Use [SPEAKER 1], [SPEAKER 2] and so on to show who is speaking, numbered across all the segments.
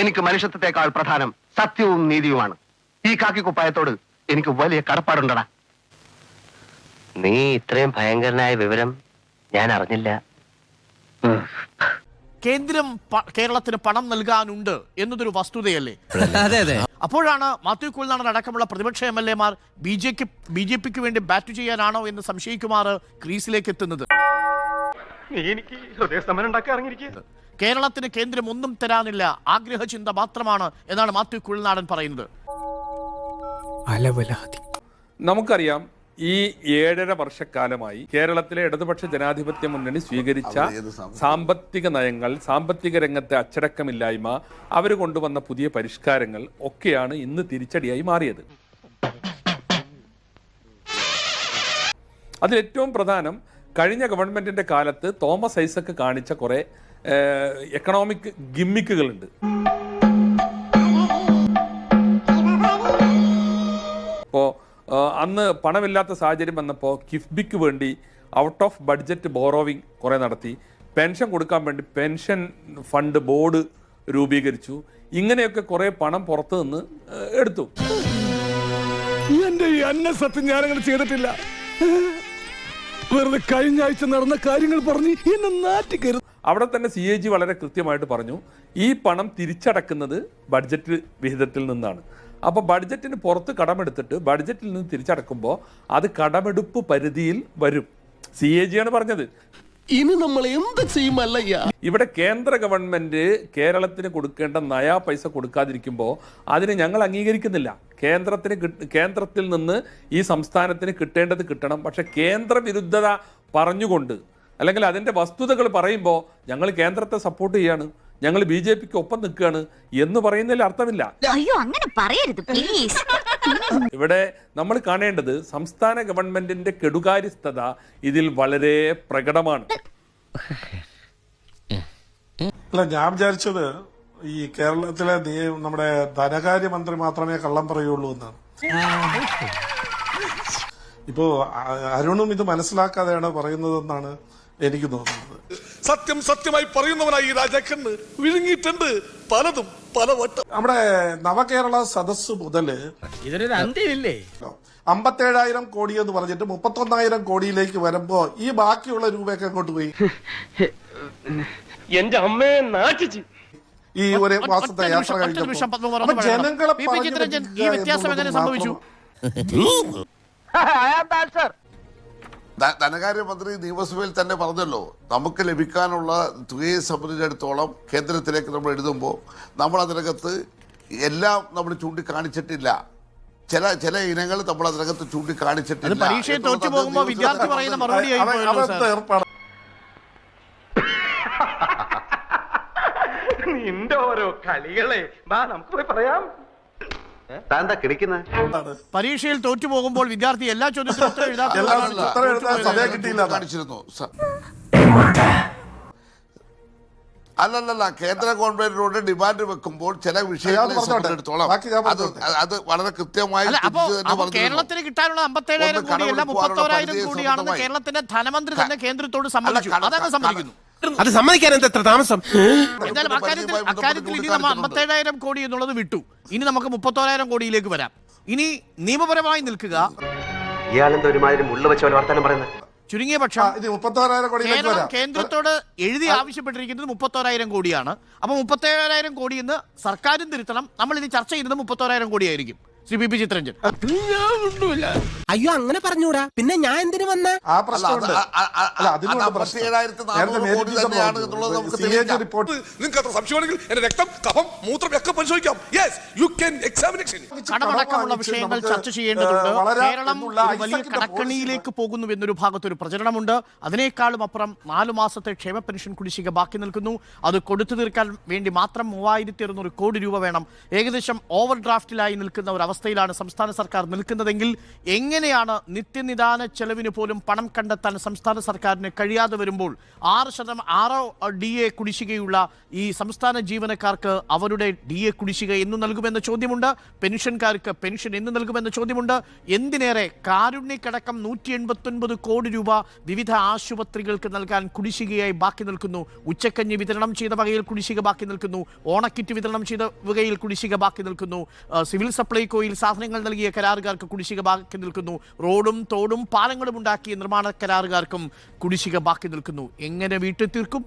[SPEAKER 1] എനിക്ക് മനുഷ്യത്വത്തെക്കാൾ പ്രധാനം സത്യവും നീതിയുമാണ്. ഈ കാക്കിക്കുപ്പായത്തോട് എനിക്ക് വലിയ കടപ്പാടുണ്ടടാ.
[SPEAKER 2] നീ ഇത്രയും ഭയങ്കരനായ വിവരം ഞാൻ അറിഞ്ഞില്ല.
[SPEAKER 3] കേന്ദ്രം കേരളത്തിന് പണം നൽകാനുണ്ട് എന്നതൊരു വസ്തുതയല്ലേ?
[SPEAKER 4] അതെ അതെ.
[SPEAKER 3] അപ്പോഴാണ് മാത്യു കുൽനാടൻ അടക്കമുള്ള പ്രതിപക്ഷ എം എൽ എമാർ ബി ജെക്ക് ബി ജെ പിക്ക് വേണ്ടി ബാറ്റ് ചെയ്യാനാണോ എന്ന് സംശയിക്കുമാർ ക്രീസിലേക്ക് എത്തുന്നത് കേരളത്തിന് കേന്ദ്രം ഒന്നും തരാനില്ല. ആഗ്രഹ ചിന്ത മാത്രമാണ് എന്നാണ് മാത്യു കുഴിനാടൻ പറയുന്നത്.
[SPEAKER 5] നമുക്കറിയാം ഈ ഏഴര വർഷക്കാലമായി കേരളത്തിലെ ഇടതുപക്ഷ ജനാധിപത്യ മുന്നണി സ്വീകരിച്ച സാമ്പത്തിക നയങ്ങൾ സാമ്പത്തിക രംഗത്തെ അച്ചടക്കമില്ലായ്മ അവർ കൊണ്ടുവന്ന പുതിയ പരിഷ്കാരങ്ങൾ ഒക്കെയാണ് ഇന്ന് തിരിച്ചടിയായി മാറിയത്. അതിലേറ്റവും പ്രധാനം കഴിഞ്ഞ ഗവൺമെന്റിന്റെ കാലത്ത് തോമസ് ഐസക്ക് കാണിച്ച കുറെ എക്കണോമിക് ഗിമ്മിക്കുകളുണ്ട് ഇപ്പോൾ അന്ന് പണമില്ലാത്ത സാഹചര്യം വന്നപ്പോൾ കിഫ്ബിക്ക് വേണ്ടി ഔട്ട് ഓഫ് ബഡ്ജറ്റ് ബോറോവിങ് കുറേ നടത്തി. പെൻഷൻ കൊടുക്കാൻ വേണ്ടി പെൻഷൻ ഫണ്ട് ബോർഡ് രൂപീകരിച്ചു. ഇങ്ങനെയൊക്കെ കുറേ പണം പുറത്തു നിന്ന് എടുത്തു.
[SPEAKER 6] എന്റെ അന്ന സത്യം ഞാനങ്ങനെ ചെയ്തിട്ടില്ല. വെറുതെ കഴിഞ്ഞ ആഴ്ച നടന്ന കാര്യങ്ങൾ പറഞ്ഞ് എന്നെ നാറ്റിക്കരുത്.
[SPEAKER 5] അവിടെ തന്നെ സി എ ജി വളരെ കൃത്യമായിട്ട് പറഞ്ഞു ഈ പണം തിരിച്ചടക്കുന്നത് ബഡ്ജറ്റ് വിഹിതത്തിൽ നിന്നാണ്. അപ്പോൾ ബഡ്ജറ്റിന് പുറത്ത് കടമെടുത്തിട്ട് ബഡ്ജറ്റിൽ നിന്ന് തിരിച്ചടക്കുമ്പോൾ അത് കടമെടുപ്പ് പരിധിയിൽ വരും. സി എ ജിയാണ് പറഞ്ഞത്.
[SPEAKER 6] ഇനി നമ്മൾ എന്ത് ചെയ്യുമല്ലയ്യ
[SPEAKER 5] ഇവിടെ കേന്ദ്ര ഗവൺമെന്റ് കേരളത്തിന് കൊടുക്കേണ്ട നയാ പൈസ കൊടുക്കാതിരിക്കുമ്പോൾ അതിന് ഞങ്ങൾ അംഗീകരിക്കുന്നില്ല. കേന്ദ്രത്തിന് കേന്ദ്രത്തിൽ നിന്ന് ഈ സംസ്ഥാനത്തിന് കിട്ടേണ്ടത് കിട്ടണം. പക്ഷെ കേന്ദ്ര വിരുദ്ധത പറഞ്ഞുകൊണ്ട് അല്ലെങ്കിൽ അതിന്റെ വസ്തുതകൾ പറയുമ്പോൾ ഞങ്ങൾ കേന്ദ്രത്തെ സപ്പോർട്ട് ചെയ്യാണ് ഞങ്ങൾ ബി ജെ പിക്ക് ഒപ്പം നിൽക്കുകയാണ് എന്ന് പറയുന്നതിൽ അർത്ഥമില്ല.
[SPEAKER 7] അയ്യോ അങ്ങനെ പറയരുത് പ്ലീസ്
[SPEAKER 5] ഇവിടെ നമ്മൾ കാണേണ്ടത് സംസ്ഥാന ഗവൺമെന്റിന്റെ കെടുകാര്യസ്ഥത ഇതിൽ വളരെ പ്രകടമാണ്.
[SPEAKER 8] അല്ല ഞാൻ വിചാരിച്ചത് ഈ കേരളത്തിലെ നമ്മുടെ നമ്മുടെ ധനകാര്യമന്ത്രി മാത്രമേ കള്ളം പറയുള്ളൂ എന്നാണ്. ഇപ്പോ അരുണും ഇത് മനസ്സിലാക്കാതെയാണ് പറയുന്നതെന്നാണ് എനിക്ക് തോന്നുന്നത്.
[SPEAKER 6] സത്യം സത്യമായി പറയുന്നവനായി ഈ രാജാക്കന്ന് വിഴുങ്ങിയിട്ടുണ്ട്. പലതും പല വട്ടം.
[SPEAKER 8] നമ്മുടെ നവകേരള സദസ് മുതൽ
[SPEAKER 4] ഇതിനൊരു അന്ത്യമില്ലേ?
[SPEAKER 8] അമ്പത്തേഴായിരം കോടി എന്ന് പറഞ്ഞിട്ട് മുപ്പത്തൊന്നായിരം കോടിയിലേക്ക് വരുമ്പോ ഈ ബാക്കിയുള്ള രൂപയൊക്കെ അങ്ങോട്ട് പോയി?
[SPEAKER 2] എന്റെ അമ്മയെ നാട്ടിച്ചു
[SPEAKER 8] ഈ ഒരു മാസത്തെ യാത്ര
[SPEAKER 3] കഴിഞ്ഞു നിമിഷം
[SPEAKER 8] കഴിഞ്ഞപ്പോ
[SPEAKER 3] പത്മകുമാർ
[SPEAKER 8] അപ്പൊ
[SPEAKER 3] ഒന്ന് പറയണം.
[SPEAKER 8] ജനങ്ങളെ
[SPEAKER 3] പി. പി. ചിത്തരഞ്ജൻ, ഈ വ്യത്യാസം എങ്ങനെ സംഭവിച്ചു?
[SPEAKER 9] ധനകാര്യമന്ത്രി നിയമസഭയിൽ തന്നെ പറഞ്ഞല്ലോ നമുക്ക് ലഭിക്കാനുള്ള തുകയെ സംബന്ധിച്ചിടത്തോളം കേന്ദ്രത്തിലേക്ക് നമ്മൾ എഴുതുമ്പോൾ നമ്മൾ അതിനകത്ത് എല്ലാം നമ്മൾ ചൂണ്ടിക്കാണിച്ചിട്ടില്ല. ചില ചില ഇനങ്ങൾ നമ്മൾ അതിനകത്ത്
[SPEAKER 3] അത്
[SPEAKER 9] ചൂണ്ടിക്കാണിച്ചിട്ടില്ല
[SPEAKER 3] പരീക്ഷയിൽ തോറ്റു പോകുമ്പോൾ വിദ്യാർത്ഥി പറയുന്ന മറുപടി
[SPEAKER 1] നിന്റെ ഓരോ കളികളെ വാ നമുക്ക് പോയി പറയാം.
[SPEAKER 3] പരീക്ഷയിൽ തോറ്റു പോകുമ്പോൾ വിദ്യാർത്ഥി എല്ലാ ചോദ്യത്തിനും ഉത്തരം
[SPEAKER 8] എല്ലാം.
[SPEAKER 9] കാണിച്ചിരുന്നു അല്ലല്ലല്ല കേന്ദ്ര ഗവൺമെന്റിനോട് ഡിമാൻഡ് വെക്കുമ്പോൾ ചില വിഷയങ്ങളെ
[SPEAKER 8] പറഞ്ഞോട്ടെ.
[SPEAKER 9] സംബന്ധിച്ചിടത്തോളം അത് അത് വളരെ കൃത്യമായി.
[SPEAKER 3] കേരളത്തിന് കിട്ടാനുള്ള അമ്പത്തേഴായിരം കോടിയല്ല
[SPEAKER 9] കടമെടുക്കുവാനുള്ള
[SPEAKER 3] മുപ്പത്തോരായിരം കോടിയാണെന്ന് കേരളത്തിന്റെ ധനമന്ത്രി തന്നെ കേന്ദ്രത്തോട് സമ്മതിച്ചു. അതങ്ങ് സമ്മതിക്കുന്നു.
[SPEAKER 4] അത് സമ്മതിക്കാൻ എന്താ എത്ര താമസം?
[SPEAKER 3] അക്കാര്യത്തിൽ ഇനി നമ്മൾ അമ്പത്തേഴായിരം കോടി എന്നുള്ളത് വിട്ടു. ഇനി നമുക്ക് മുപ്പത്തോരായിരം കോടിയിലേക്ക് വരാം. ഇനി നിയമപരമായി നിൽക്കുക.
[SPEAKER 2] ഇയാളെന്താ ഒരുമാതിരി മുള്ള വെച്ച പോലെ വർത്താനം പറയുന്നത്?
[SPEAKER 3] ചുരുങ്ങിയ പക്ഷം കേരളം കേന്ദ്രത്തോട് എഴുതി ആവശ്യപ്പെട്ടിരിക്കുന്നത് മുപ്പത്തോരായിരം കോടിയാണ്. അപ്പൊ മുപ്പത്തേഴായിരം കോടി എന്ന് സർക്കാരും തിരുത്തണം. നമ്മൾ ഇനി ചർച്ച ചെയ്യുന്നത് മുപ്പത്തോരായിരം കോടിയായിരിക്കും. ശ്രീ ബി പി ചിത്രഞ്ജൻ
[SPEAKER 4] അയ്യോ അങ്ങനെ പറഞ്ഞൂടാ. പിന്നെ ഞാൻ എന്തിനു വന്ന?
[SPEAKER 8] ആ പ്രശ്നമുണ്ട്. അല്ല അതിനുള്ള പ്രശ്നം. നേരത്തെ. റിപ്പോർട്ട്.
[SPEAKER 6] നിങ്ങൾക്ക് അത്ര സംശയമാണെങ്കിൽ എന്റെ രക്തം കഫം മൂത്രം ഒക്കെ പരിശോധിക്കാം. യെസ് യു എക്സാമിനേഷൻ
[SPEAKER 3] കടമടക്കമുള്ള വിഷയങ്ങൾ ചർച്ച ചെയ്യേണ്ടതുണ്ട്. കേരളം ഒരു വലിയ കടക്കണിയിലേക്ക് പോകുന്നു എന്നൊരു ഭാഗത്ത് ഒരു പ്രചരണമുണ്ട്. അതിനേക്കാളും അപ്പുറം നാലു മാസത്തെ ക്ഷേമ പെൻഷൻ കുടിശ്ശിക ബാക്കി നിൽക്കുന്നു. അത് കൊടുത്തു തീർക്കാൻ വേണ്ടി മാത്രം മൂവായിരത്തി അറുന്നൂറ് കോടി രൂപ വേണം. ഏകദേശം ഓവർ ഡ്രാഫ്റ്റിലായി നിൽക്കുന്ന ഒരു അവസ്ഥ അവസ്ഥയിലാണ് സംസ്ഥാന സർക്കാർ നിൽക്കുന്നതെങ്കിൽ എങ്ങനെയാണ് നിത്യനിദാന ചെലവിന് പോലും പണം കണ്ടെത്താൻ സംസ്ഥാന സർക്കാരിന് കഴിയാതെ വരുമ്പോൾ ആറ് ശതമാനം ആറോ ഡി എ കുടിശ്ശികയുള്ള ഈ സംസ്ഥാന ജീവനക്കാർക്ക് അവരുടെ ഡി എ കുടിശ്ശിക എന്ന് നൽകുമെന്ന ചോദ്യമുണ്ട്. പെൻഷൻകാർക്ക് പെൻഷൻ എന്ന് നൽകുമെന്ന ചോദ്യമുണ്ട്. എന്തിനേറെ കാരുണ്യക്കടക്കം നൂറ്റി എൺപത്തൊൻപത് കോടി രൂപ വിവിധ ആശുപത്രികൾക്ക് നൽകാൻ കുടിശ്ശികയായി ബാക്കി നിൽക്കുന്നു. ഉച്ചക്കഞ്ഞ് വിതരണം ചെയ്ത വകയിൽ കുടിശ്ശിക ബാക്കി നിൽക്കുന്നു. ഓണക്കിറ്റ് വിതരണം ചെയ്ത വകയിൽ കുടിശ്ശിക ബാക്കി നിൽക്കുന്നു. സിവിൽ സപ്ലൈകോയിൽ സാധനങ്ങൾ നൽകിയ കരാറുകാർക്ക് കുടിശ്ശിക ബാക്കി നിൽക്കുന്നു. റോഡും തോടും പാലങ്ങളും ഉണ്ടാക്കിയ നിർമ്മാണ കരാറുകാർക്കും കുടിശ്ശിക ബാക്കി നിൽക്കുന്നു. എങ്ങനെ വീട്ടിൽ തീർക്കും?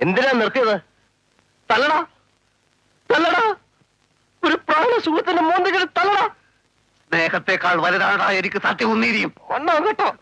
[SPEAKER 2] എന്തിനാ നിർത്തിയത്? തല്ലടാ. തല്ലടാ. ഒരു പ്രാണ സുഹൃത്തിന്റെ മോന്തികൾ തല്ലടാ. സ്നേഹത്തെക്കാൾ വലുതാടാ എനിക്ക് സത്യം ഉന്നീരിയും കേട്ടോ